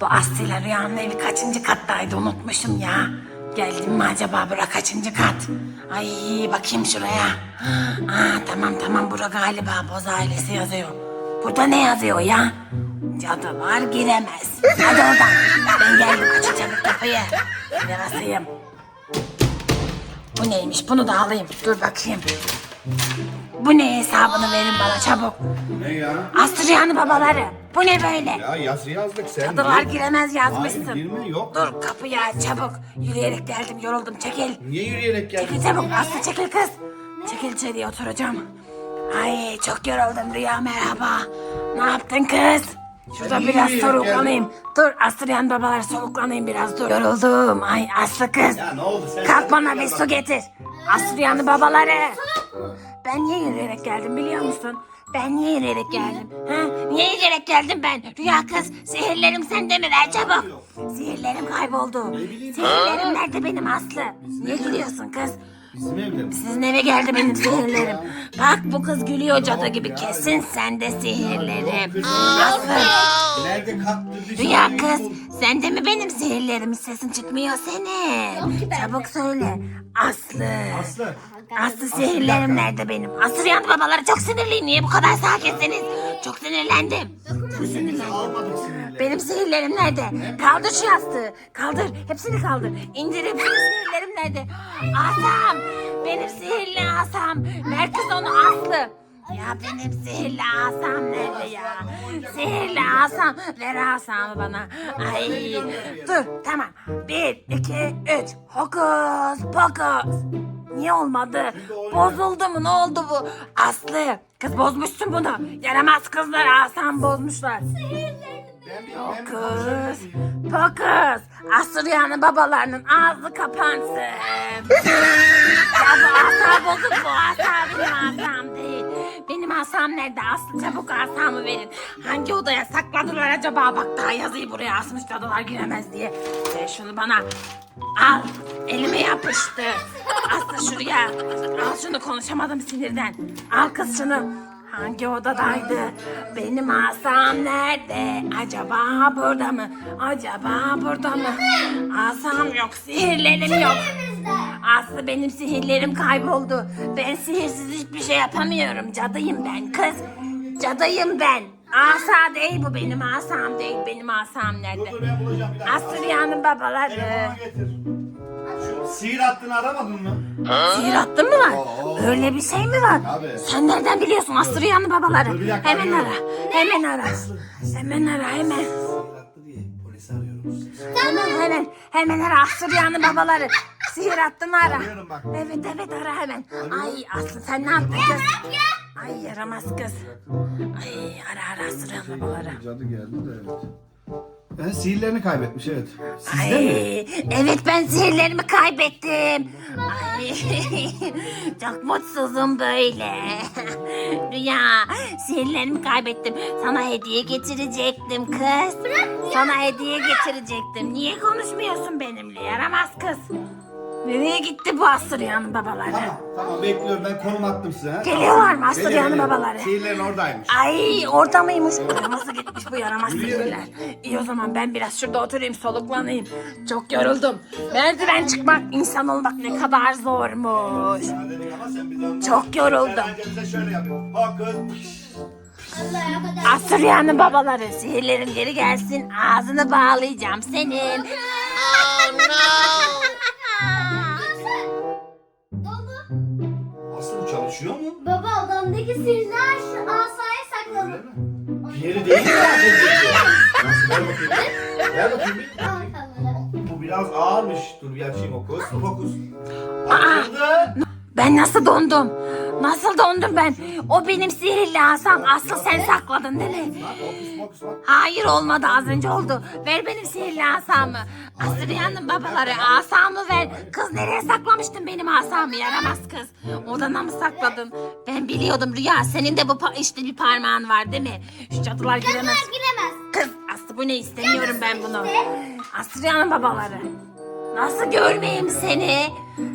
Bu Aslı ile Rüya'nın evi kaçıncı kattaydı unutmuşum ya. Geldim mi acaba bura kaçıncı kat? Ay bakayım şuraya. Aa, tamam tamam bura galiba Boz ailesi yazıyor. Burada ne yazıyor ya? Cadılar giremez. Hadi oradan. Ben geldim açın çabuk kapıyı. Bir basayım. Bu neymiş bunu da alayım. Dur bakayım. Bu ne hesabını verin bana çabuk. Ne ya? Astriyani babaları. Bu ne böyle? Ya yazı yazdık sen. Cadılar gir. giremez yazmışsın. Hayır girme yok. Dur kapıyı aç çabuk. Yürüyerek geldim yoruldum çekil. Niye yürüyerek geldin? Çekil çabuk Aslı çekil kız. Çekil içeriye oturacağım. Ay çok yoruldum Rüya merhaba. Ne yaptın kız? Şurada niye biraz yürüyerek soluklanayım. Dur Aslıyan babalar soluklanayım biraz dur. Yoruldum. Ay Aslı kız. Ya ne oldu sen? Kalk bana bir su getir. Aslıyan'ı babaları. Ben niye yürüyerek geldim biliyor musun? Ben niye yürüyerek geldim? Ha? Niye yürüyerek geldim ben? Rüya kız, sihirlerim sende mi? Ver çabuk. Sihirlerim kayboldu. bileyim. Sihirlerim nerede benim Aslı? Niye gülüyorsun kız? Bizim evde mi? Sizin eve geldi benim sihirlerim. Bak bu kız gülüyor cadı gibi. Kesin sende sihirlerim. Aslı. Nerede dışarı? Rüya kız, sende mi benim sihirlerim? Sesin çıkmıyor senin. Çabuk söyle. Aslı. Aslı. Aslı sihirlerim nerede benim? Aslı yandı babaları çok sinirliyim. Niye bu kadar sakinsiniz? Çok sinirlendim. Çok sinirlendim. Benim sihirlerim nerede? Kaldır şu yastığı. Kaldır. Hepsini kaldır. İndir hepsini sihirlerim nerede? Asam. Benim sihirli asam. Ver kız onu Aslı. Ya benim sihirli asam nerede ya? Sihirli asam. Ver asamı bana. Ay. Dur tamam. Bir, iki, üç. Hokus pokus. Niye olmadı? Bozuldu mu? Ne oldu bu? Aslı. Kız bozmuşsun bunu. Yaramaz kızlar asam bozmuşlar. Fokus. Fokus. Asuriyan'ın babalarının ağzı kapansın. ya bu asa bozuk bu asam değil. Benim asam nerede? Aslı çabuk asamı verin. Hangi odaya sakladılar acaba? Bak daha yazıyı buraya asmış cadılar giremez diye. Ver şunu bana. Al. Elime yapıştı. Aslı şuraya. Al şunu konuşamadım sinirden. Al kız şunu. Hangi odadaydı? Benim asam nerede? Acaba burada mı? Acaba burada mı? Asam yok, sihirlerim yok. Aslı benim sihirlerim kayboldu. Ben sihirsiz hiçbir şey yapamıyorum. Cadıyım ben kız. Cadıyım ben. Asa değil bu benim asam değil. Benim asam nerede? Dur ben bulacağım bir dakika. Aslı Rüya'nın babaları. Telefonu getir. Şu sihir hattını aramadın mı? Sihir hattı mı var? Oo. Öyle bir şey mi var? Tabii. Sen nereden biliyorsun Aslı Rüya'nın babaları? Dur bir dakika, Hemen arıyorum. ara. Hemen ara. Hemen ara hemen. Sihir hattı diye polisi arıyorum. Hemen hemen. Hemen ara Aslı Rüya'nın babaları. Sihir hattını ara. Arıyorum bak. Evet evet ara hemen. Ay Aslı sen ne yaptın kız? Ay yaramaz kız. Ay ara ara Aslı Rüya'nın babaları. Cadı geldi de evet. Ben sihirlerini kaybetmiş evet. Sizde mi? Ay, evet ben sihirlerimi kaybettim. Ay, çok mutsuzum böyle. Rüya, sihirlerimi kaybettim. Sana hediye getirecektim kız. Sana hediye getirecektim. Niye konuşmuyorsun benimle yaramaz kız? Nereye gitti bu Aslı Rüya'nın babaları? Tamam tamam bekliyorum ben konum attım size. ha? Geliyorlar mı Aslı Geliyor, babaları? Sihirlerin oradaymış. Ay orada mıymış? Nasıl gitmiş bu yaramaz Yürüyelim. sihirler? İyi o zaman ben biraz şurada oturayım soluklanayım. Çok yoruldum. Merdiven çıkmak insan olmak ne kadar zormuş. Ya dedik ama sen bir dön. Çok yoruldum. Sen önce bize şöyle babaları sihirlerin geri gelsin ağzını bağlayacağım senin. Dolu. Çalışıyor mu? Baba odamdaki sihirler şu asaya Öyle mi? Diğeri değil mi? Nasıl ver bakayım. Ver bakayım bir. Bu biraz ağırmış. Dur bir açayım okus. Fokus. Açıldı. Ben nasıl dondum? Nasıl dondum ben? O benim sihirli asam. Aslı sen sakladın değil mi? Hayır olmadı az önce oldu. Ver benim sihirli asamı. Asriyan'ın babaları asamı ver. Kız nereye saklamıştın benim asamı yaramaz kız. Odana mı sakladın? Ben biliyordum Rüya senin de bu işte bir parmağın var değil mi? Şu cadılar giremez. Giremez. Kız Aslı bu ne istemiyorum ben bunu. Asriyan'ın babaları. Nasıl görmeyeyim seni?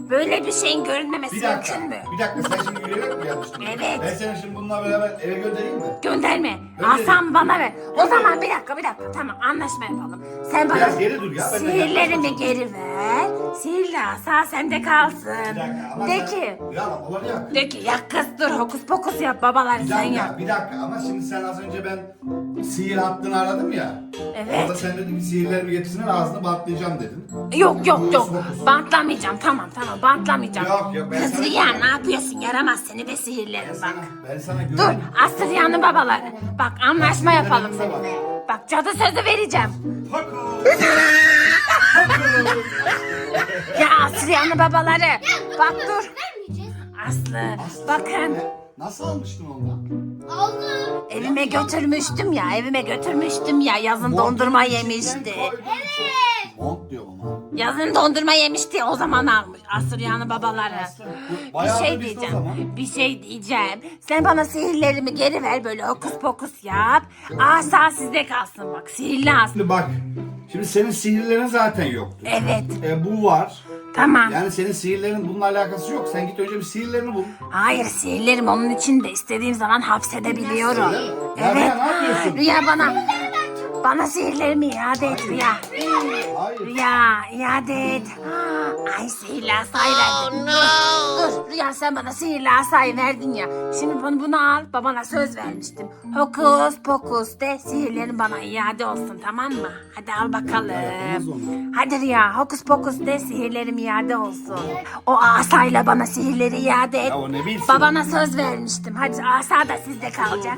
Böyle bir şeyin görünmemesi Bir dakika. mümkün mü? Bir dakika sen şimdi yürüyerek mi yapmıştın? Evet. Ben seni şimdi bununla beraber eve göndereyim mi? Gönderme. Gönderin. Asam bana ver. O zaman bir dakika bir dakika tamam anlaşma yapalım. Sen bana Biraz geri dur ya, ben de sihirlerimi yaklaşmasın. geri ver. Sihirli asa sende kalsın. Bir dakika ama De sen... ki. Ya babaları yak. De ki ya kız dur hokus pokus yap babalar Bir sen dakika, yap. bir dakika ama şimdi sen az önce ben sihir hattını aradım ya. Evet. Orada sen dedin ki sihirlerimi getirsinler ağzını bantlayacağım dedin. Yok yok yok. Bantlamayacağım tamam tamam bantlamayacağım. Yok, yok, ben sana- Rüya ne yapıyorsun yaramaz seni de Ben sihirlerim sana, bak. ben sana Dur. Asıryan'ın babaları. Bak anlaşma yapalım seninle. Bak cadı sözü vereceğim. Ya Asıryan'ın babaları. Bak dur. Vermeyeceğiz. Aslı Aslı, bakın. Nasıl almıştın ondan? Aldım. Evime götürmüştüm ya evime götürmüştüm ya yazın dondurma yemişti. Evet. Yazın dondurma yemişti o zaman almış Asıryan'ın babaları. Bir şey o diyeceğim. zaman. Bir şey diyeceğim. Sen bana sihirlerimi geri ver böyle hokus pokus yap. Asa sizde kalsın bak sihirli asa. Şimdi bak. Şimdi senin sihirlerin zaten yoktu. Evet E, bu var. tamam. Yani senin sihirlerin bununla alakası yok. Sen git önce bir sihirlerini bul. Hayır sihirlerim onun için de istediğim zaman hapsedebiliyorum. Öyle mi? Evet. Rüya, ne yapıyorsun? Rüya bana bana sihirlerimi iade et Rüya. Hayır. Rüya iade et. Ay sihirli asayı verdin. Dur Rüya sen bana sihirli asayı verdin ya. Şimdi bunu, bunu al babana söz vermiştim. Hokus pokus de sihirlerin bana iade olsun tamam mı? Hadi al bakalım. Hadi Rüya hokus pokus de sihirlerim iade olsun. O asayla bana sihirleri iade et. Ya o ne bilsin? Babana söz vermiştim. Hadi asa da sizde kalacak.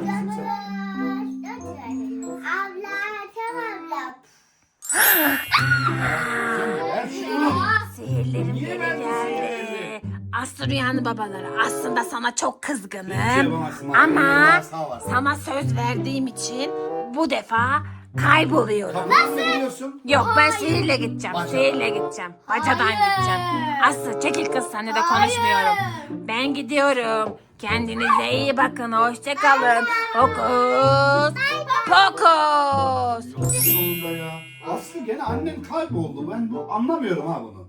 Sihirlerim Niye geri geldi. Aslı Rüyanın babaları aslında sana çok Hiçbir şey kızgınım. yapamazsın abi. Ama Benim asa var. sana söz verdiğim için bu defa kayboluyorum. Gidiyorsun? Yok ben sihirle gideceğim. Bacadan. Sihirle gideceğim. Bacadan Hayır. gideceğim. Aslı çekil kız seninle de konuşmuyorum. Ben gidiyorum. Kendinize iyi bakın. Hoşça kalın. Hokus pokus. Sonunda ya. Aslı gene annen kayboldu. Ben bu anlamıyorum ha bunu.